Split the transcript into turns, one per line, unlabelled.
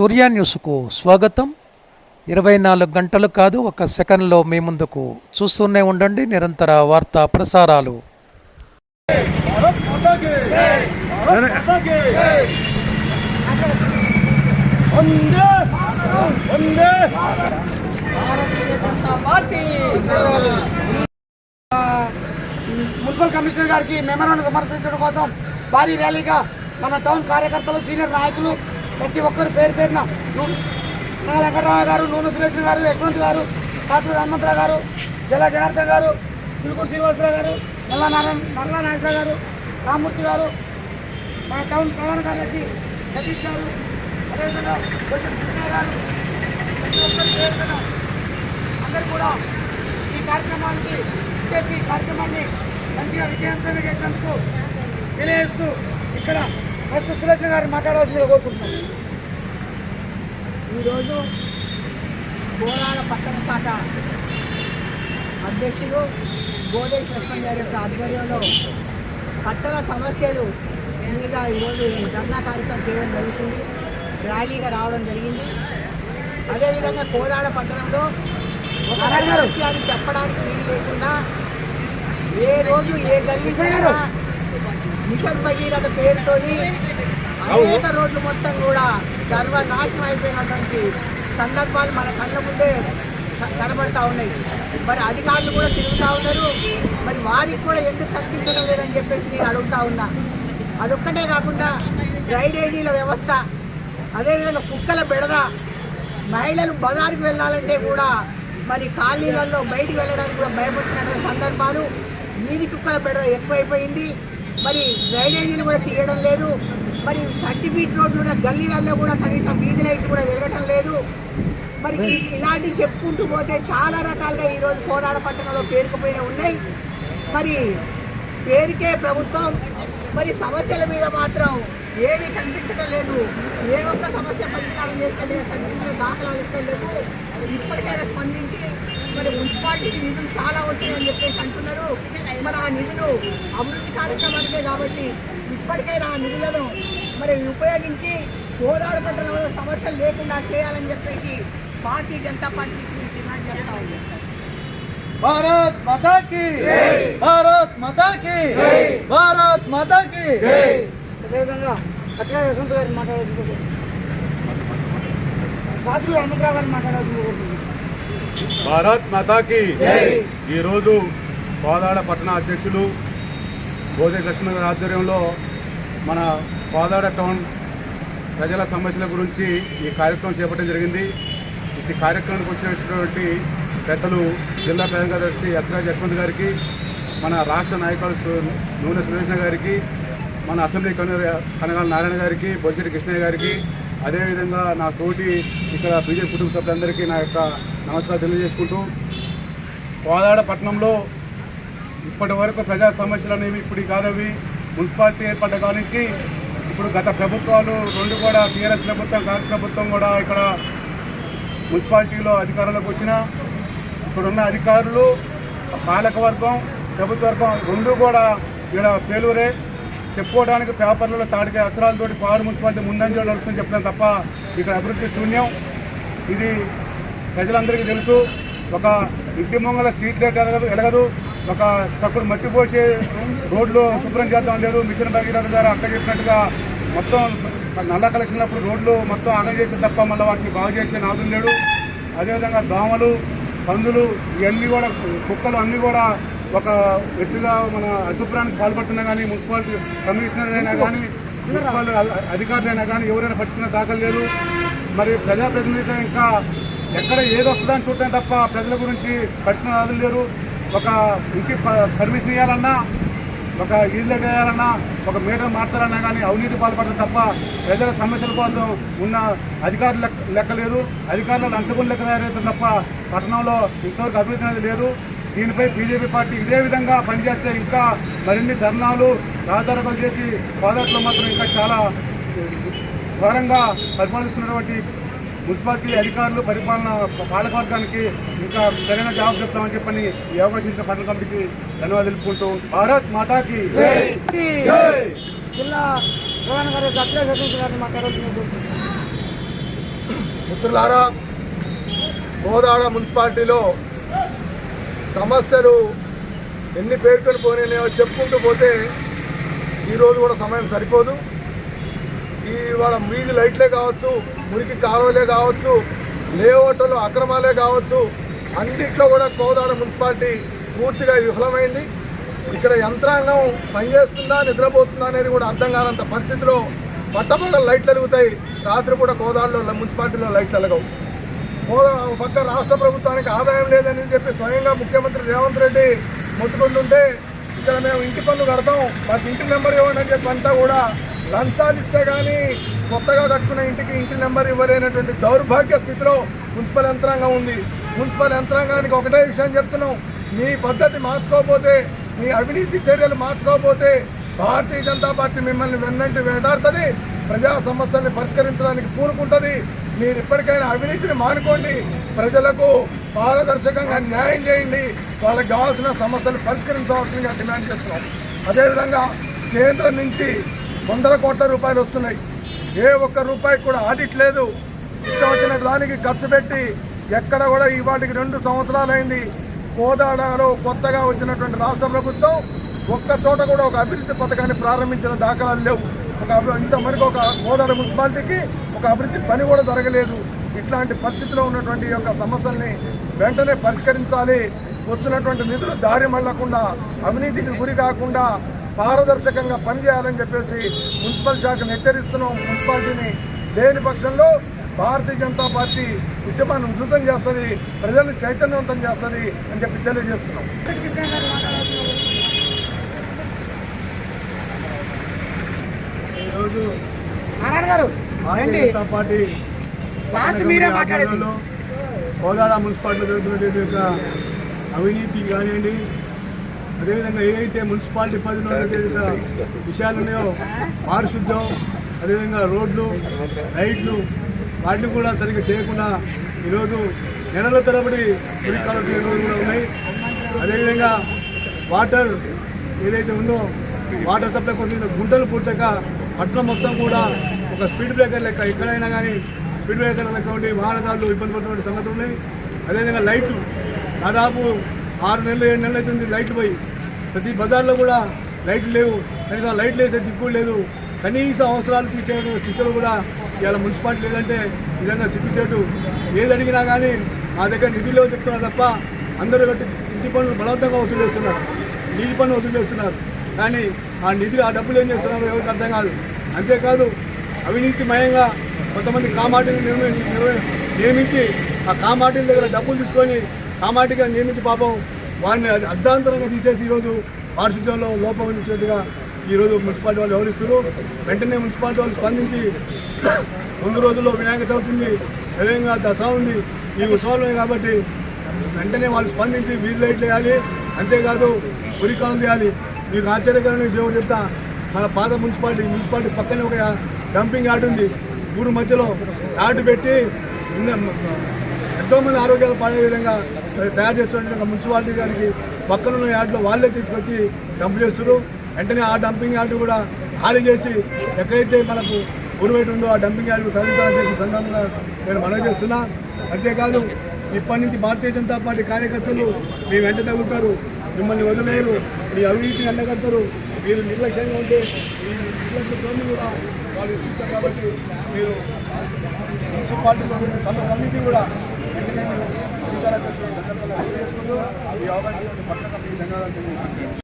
సూర్య న్యూస్కు స్వాగతం. ఇరవై నాలుగు గంటలు కాదు ఒక సెకండ్లో మీ ముందుకు చూస్తూనే ఉండండి నిరంతర వార్తా ప్రసారాలు.
మున్సిపల్ కమిషనర్ గారికి మెమరాండం సమర్పించడం కోసం భారీ ర్యాలీగా మన టౌన్ కార్యకర్తలు సీనియర్ నాయకులు ప్రతి ఒక్కరు పేరు పేరున నా వెంకటరావు గారు నూనె సురేష్ గారు యశ్వంత్ గారు కాతూరు హనుమంతరావు గారు జల జనార్దన్ గారు చిలుకూరు శ్రీనివాసరావు గారు నల్లా నారాయణ నల్లా నాగేశ్వర గారు రామూర్తి గారు మా టౌన్ ప్రధాన కార్యదర్శి సతీష్ గారు అదేవిధంగా కొంచెం కృష్ణ గారు ప్రతి ఒక్కరు పేరు అందరూ కూడా ఈ కార్యక్రమానికి చేసి కార్యక్రమాన్ని మంచిగా విజయవంతంగా చేసినందుకు తెలియజేస్తూ ఇక్కడ ఫస్ట్ సురేష్ గారు మాట్లాడవలసిందిగా కోరుకుంటున్నాను
ఈరోజు కోలాడ పట్టణ శాఖ అధ్యక్షులు గోదేశ్ లక్ష్మణ్ గారి యొక్క ఆధ్వర్యంలో పట్టణ సమస్యలు మీద ఈరోజు ధర్నా కార్యక్రమం చేయడం జరుగుతుంది. ర్యాలీగా రావడం జరిగింది. అదేవిధంగా కోలాడ పట్టణంలో ఒక. విషయాన్ని చెప్పడానికి వీలు లేకుండా ఏ రోజు ఏ గల్లీ మిషన్ భగీరథ పేరుతోని అనేక రోడ్లు మొత్తం కూడా సర్వనాశనం అయిపోయినటువంటి సందర్భాలు మన కళ్ళ ముందే కనబడతా ఉన్నాయి. మరి అధికారులు కూడా తిరుగుతూ ఉన్నారు. మరి వారికి కూడా ఎందుకు కనిపించడం లేదని చెప్పేసి నేను అడుగుతా ఉన్నా. అదొక్కటే కాకుండా డ్రైనేజీల వ్యవస్థ అదేవిధంగా కుక్కల బెడద మహిళలు బజారుకు వెళ్ళాలంటే కూడా మరి కాలనీలలో బయటికి వెళ్ళడానికి కూడా భయపడుతున్నటువంటి సందర్భాలు. వీధి కుక్కల బెడద ఎక్కువైపోయింది. మరి డ్రైనేజీలు కూడా తీయడం లేదు. మరి థర్టీ ఫీట్ రోడ్లు ఉన్న గల్లీలలో కూడా కనీసం వీధి లైట్ కూడా వెలగటం లేదు. మరి ఇలాంటివి చెప్పుకుంటూ పోతే చాలా రకాలుగా ఈరోజు కోనాడ పట్టణంలో పేరుకుపోయిన ఉన్నాయి. మరి పేరుకే ప్రభుత్వం మరి సమస్యల మీద మాత్రం ఏమీ కనిపించడం లేదు ఏ ఒక్క సమస్య పరిష్కారం చేస్తే కనిపించిన దాఖలాలు ఎక్కడ ఇప్పటికైనా స్పందించి మరి మున్సిపాలిటీకి నిధులు చాలా వచ్చాయని చెప్పేసి అంటున్నారు. మరి ఆ నిధులు అభివృద్ధి కార్యక్రమానికే కాబట్టి ఇప్పటికైనా ఆ నిధులను మరి ఉపయోగించి గోదావరి పట్టణంలో సమస్యలు లేకుండా చేయాలని చెప్పేసి భారతీయ జనతా పార్టీ డిమాండ్ చేస్తా ఉంది.
భారత్ మాతాకి భారత్ మాతాకి భారత్ మాతాకి
అదేవిధంగా అట్లా యశ్వంత్ గారు మాట్లాడాల్సింది సాధువులు
భారత్ మాతాకి ఈరోజు కోదాడ పట్టణ అధ్యక్షులు భోజన లక్ష్మణ్ ఆధ్వర్యంలో మన కోదాడ టౌన్ ప్రజల సమస్యల గురించి ఈ కార్యక్రమం చేపట్టడం జరిగింది. ఈ కార్యక్రమానికి వచ్చినటువంటి పెద్దలు జిల్లా ప్రధాన కార్యదర్శి అక్రాజ్ యశ్వంత్ గారికి మన రాష్ట్ర నాయకులు నూనె సురేష్ గారికి మన అసెంబ్లీ కన్వీనర్ కనగాల నారాయణ గారికి బొజ్జటి కృష్ణయ్య గారికి అదేవిధంగా నా తోటి ఇక్కడ బీజేపీ కుటుంబ సభ్యులందరికీ నా యొక్క నమస్కారం తెలియజేసుకుంటూ కోదాడ పట్టణంలో ఇప్పటి వరకు ప్రజా సమస్యలు అనేవి ఇప్పుడు కాదవి. మున్సిపాలిటీ ఏర్పడ్డ కానించి ఇప్పుడు గత ప్రభుత్వాలు రెండు కూడా టీఆర్ఎస్ ప్రభుత్వం కాంగ్రెస్ ప్రభుత్వం కూడా ఇక్కడ మున్సిపాలిటీలో అధికారంలోకి వచ్చిన ఇక్కడున్న అధికారులు పాలకవర్గం ప్రభుత్వ వర్గం రెండు కూడా ఇక్కడ పేలూరే. చెప్పుకోవడానికి పేపర్లలో తాడికే అక్షరాలతోటి పాడు మున్సిపాలిటీ ముందంజలో నడుస్తుందని చెప్పడం తప్ప ఇక్కడ అభివృద్ధి శూన్యం. ఇది ప్రజలందరికీ తెలుసు. ఒక ఇంటి ముంగల సీట్ రేట్ ఎలగదు ఎలగదు. ఒక తప్పుడు మట్టి పోసే రోడ్లు శుభ్రం చేద్దాం లేదు. మిషన్ భగీరథ ద్వారా అక్క చెప్పినట్టుగా మొత్తం నల్ల కలెక్షన్ అప్పుడు రోడ్లు మొత్తం ఆగం చేసే తప్ప మళ్ళీ వాటిని బాగు చేసే నాదులు లేడు. అదేవిధంగా దోమలు పందులు ఇవన్నీ కూడా కుక్కలు అన్నీ కూడా ఒక వ్యక్తిగా మన అశుభ్రానికి పాల్పడుతున్నా కానీ మున్సిపాలిటీ కమిషనర్ అయినా కానీ మున్సిపల్ అధికారులైనా కానీ ఎవరైనా పట్టుకున్న దాఖలు లేదు. మరి ప్రజాప్రతినిధి ఇంకా ఎక్కడ ఏది వస్తుందని చూడటం తప్ప ప్రజల గురించి దాదులు లేరు. ఒక ఇంటి పర్మిషన్ ఇవ్వాలన్నా ఒక ఇల్లు వేయాలన్నా ఒక మీటర్ మార్చాలన్నా కానీ అవినీతి పాల్పడడం తప్ప ప్రజల సమస్యల కోసం ఉన్న అధికారులు లెక్క లెక్క లేదు. అధికారులు లంచగొండ లెక్క తయారవుతుంది తప్ప పట్టణంలో ఇంతవరకు అభివృద్ధి అనేది లేదు. దీనిపై బీజేపీ పార్టీ ఇదే విధంగా పనిచేస్తే ఇంకా మరిన్ని ధర్నాలు రాధారకలు చేసి కోదాట్లో మాత్రం ఇంకా చాలా ఘోరంగా పరిపాలిస్తున్నటువంటి మున్సిపాలిటీ అధికారులు పరిపాలన పాలకవర్గానికి ఇంకా సరైన జవాబు చెప్తామని చెప్పని ఈ అవకాశం ఇచ్చిన పట్టణ కమిటీకి ధన్యవాదాలు తెలుపుకుంటూ భారత్ మాతాకి
జిల్లా ప్రధాన కార్యదర్శి గారిని
మిత్రులారా కోదాడ మున్సిపాలిటీలో సమస్యలు ఎన్ని పేర్కొని పోయినాయో చెప్పుకుంటూ పోతే ఈరోజు కూడా సమయం సరిపోదు. ఈ వాళ్ళ వీధి లైట్లే కావచ్చు మురికి కాలువలే కావచ్చు లేఅవుట్లు అక్రమాలే కావచ్చు అన్నింటిలో కూడా కోదాడ మున్సిపాలిటీ పూర్తిగా విఫలమైంది. ఇక్కడ యంత్రాంగం పనిచేస్తుందా నిద్రపోతుందా అనేది కూడా అర్థం కానంత పరిస్థితిలో పట్టపగల లైట్లు వెలుగుతాయి. రాత్రి కూడా కోదాడలో మున్సిపాలిటీలో లైట్లు అలగవు కోదా పక్క రాష్ట్ర ప్రభుత్వానికి ఆదాయం లేదని చెప్పి స్వయంగా ముఖ్యమంత్రి రేవంత్ రెడ్డి మొత్తుకుంటుంటే ఇక్కడ మేము ఇంటి పన్ను కడతాం మాకు ఇంటి నెంబర్ ఇవ్వండి అని చెప్పి అంతా కూడా లంచాలు ఇస్తే కానీ కొత్తగా కట్టుకున్న ఇంటికి ఇంటి నెంబర్ ఇవ్వలేనటువంటి దౌర్భాగ్య స్థితిలో మున్సిపల్ యంత్రాంగం ఉంది. మున్సిపల్ యంత్రాంగానికి ఒకటే విషయం చెప్తున్నాం. మీ పద్ధతి మార్చుకోకపోతే మీ అవినీతి చర్యలు మార్చుకోకపోతే భారతీయ జనతా పార్టీ మిమ్మల్ని వెన్నంటి వెంటాడుతుంది. ప్రజా సమస్యల్ని పరిష్కరించడానికి పూనుకుంటుంది. మీరు ఇప్పటికైనా అవినీతిని మానుకోండి. ప్రజలకు పారదర్శకంగా న్యాయం చేయండి. వాళ్ళకి కావాల్సిన సమస్యలు పరిష్కరించవలసిందిగా డిమాండ్ చేస్తున్నాం. అదేవిధంగా కేంద్రం నుంచి వందల కోట్ల రూపాయలు వస్తున్నాయి. ఏ ఒక్క రూపాయి కూడా ఆడిట్ లేదు. ఇష్టం వచ్చిన దానికి ఖర్చు పెట్టి ఎక్కడ కూడా ఈ వాటికి రెండు సంవత్సరాలైంది కోదాడలో కొత్తగా వచ్చినటువంటి రాష్ట్ర ప్రభుత్వం ఒక్క చోట కూడా ఒక అభివృద్ధి పథకాన్ని ప్రారంభించిన దాఖలాలు లేవు. ఒక ఇంతవరకు ఒక కోదాడ మున్సిపాలిటీకి ఒక అభివృద్ధి పని కూడా జరగలేదు. ఇట్లాంటి పరిస్థితిలో ఉన్నటువంటి యొక్క సమస్యల్ని వెంటనే పరిష్కరించాలి. వస్తున్నటువంటి నిధులు దారి మళ్ళకుండా అవినీతికి గురి కాకుండా పారదర్శకంగా పనిచేయాలని చెప్పేసి మున్సిపల్ శాఖను హెచ్చరిస్తున్నాం. మున్సిపాలిటీని లేని పక్షంలో భారతీయ జనతా పార్టీ ఉద్యమాన్ని ఉధృతం చేస్తుంది ప్రజల్ని చైతన్యవంతం చేస్తుంది అని చెప్పి తెలియజేస్తున్నాం. ఈరోజు జనతా పార్టీ కోదాడ మున్సిపాలిటీ జరుగుతున్నటువంటి యొక్క అవినీతి కానివ్వండి అదేవిధంగా ఏదైతే మున్సిపాలిటీ పరిధిలో యొక్క విషయాలు ఉన్నాయో పారిశుద్ధ్యం అదేవిధంగా రోడ్లు లైట్లు వాటిని కూడా సరిగ్గా చేయకుండా ఈరోజు నెలల తరబడి రోజులు కూడా ఉన్నాయి. అదేవిధంగా వాటర్ ఏదైతే ఉందో వాటర్ సప్లై కోసం గుంటలు పూర్తక పట్టణం మొత్తం కూడా ఒక స్పీడ్ బ్రేకర్ లెక్క ఎక్కడైనా కానీ స్పీడ్ బ్రేకర్ లెక్క ఉండి వాహనదారులు ఇబ్బంది పడుతున్న సంగతులు ఉన్నాయి. అదేవిధంగా లైట్లు దాదాపు ఆరు నెలలు ఏడు నెలలు అవుతుంది లైట్లు పోయి. ప్రతి బజార్లో కూడా లైట్లు లేవు. కనీసం లైట్లు వేసే దిక్కు లేదు. కనీస అవసరాలు తీర్చే స్థితిలో కూడా ఇవాళ మున్సిపాలిటీ లేదంటే నిజంగా సిగ్గుచేటు. ఏది అడిగినా కానీ మా దగ్గర నిధులు చెప్తున్నారు తప్ప అందరూ కట్టి ఇంటి పనులు బలవంతంగా వసూలు చేస్తున్నారు. నీటి పన్ను వసూలు చేస్తున్నారు. కానీ ఆ నిధులు ఆ డబ్బులు ఏం చేస్తున్నారో ఎవరికి అర్థం కాదు. అంతేకాదు అవినీతిమయంగా కొంతమంది కామాటిని నిర్వహించి నియమించి ఆ కామాటిల దగ్గర డబ్బులు తీసుకొని కామాటిగా నియమించి పాపం వారిని అర్ధాంతరంగా తీసేసి ఈరోజు పారిశుద్ధ్యంలో లోపం ఇచ్చినట్టుగా ఈరోజు మున్సిపాలిటీ వాళ్ళు వ్యవహరిస్తున్నారు వెంటనే మున్సిపాలిటీ వాళ్ళు స్పందించి ముందు రోజుల్లో వినాయక చవితి ఉంది అదేవిధంగా దసరా ఉంది ఈ ఉత్సవాలు కాబట్టి వెంటనే వాళ్ళు స్పందించి వీధి లైట్లు వేయాలి అంతేకాదు ఉరికాలం చేయాలి. మీకు ఆశ్చర్యకరమైన విషయం చెప్తా. మన పాత మున్సిపాలిటీ మున్సిపాలిటీ పక్కనే ఒక డంపింగ్ యార్డ్ ఉంది. ఊరు మధ్యలో యార్డు పెట్టి ఎంతోమంది ఆరోగ్యాలు పాడే విధంగా తయారు చేస్తున్న మున్సిపాలిటీ గారికి పక్కనున్న యార్డులో వాళ్ళే తీసుకొచ్చి డంప్ చేస్తున్నారు. వెంటనే ఆ డంపింగ్ యార్డు కూడా ఖాళీ చేసి ఎక్కడైతే మనకు గురువైట్ ఉందో ఆ డంపింగ్ యార్డు తరలించాలని చెప్పి సందర్భంగా నేను మనవి చేస్తున్నా. అంతేకాదు ఇప్పటి నుంచి భారతీయ జనతా పార్టీ కార్యకర్తలు మీ వెంట తగ్గుతారు మిమ్మల్ని వదిలేరు మీ అవినీతిని ఎండగడతారు మీరు నిర్లక్ష్యంగా ఉంటే ఈ నిర్లక్ష్యంతో కూడా వాళ్ళు ఇస్తారు కాబట్టి మీరు మున్సిపాలిటీలో ఉన్న సమస్యలన్నింటినీ కూడా వెంటనే మీరు అధికార ప్రతినిధుల సందర్భంగా తెలియజేసుకుంటూ ఈ అవకాశం పట్టణ ధన్యవాదాలు తెలియజేస్తున్నాను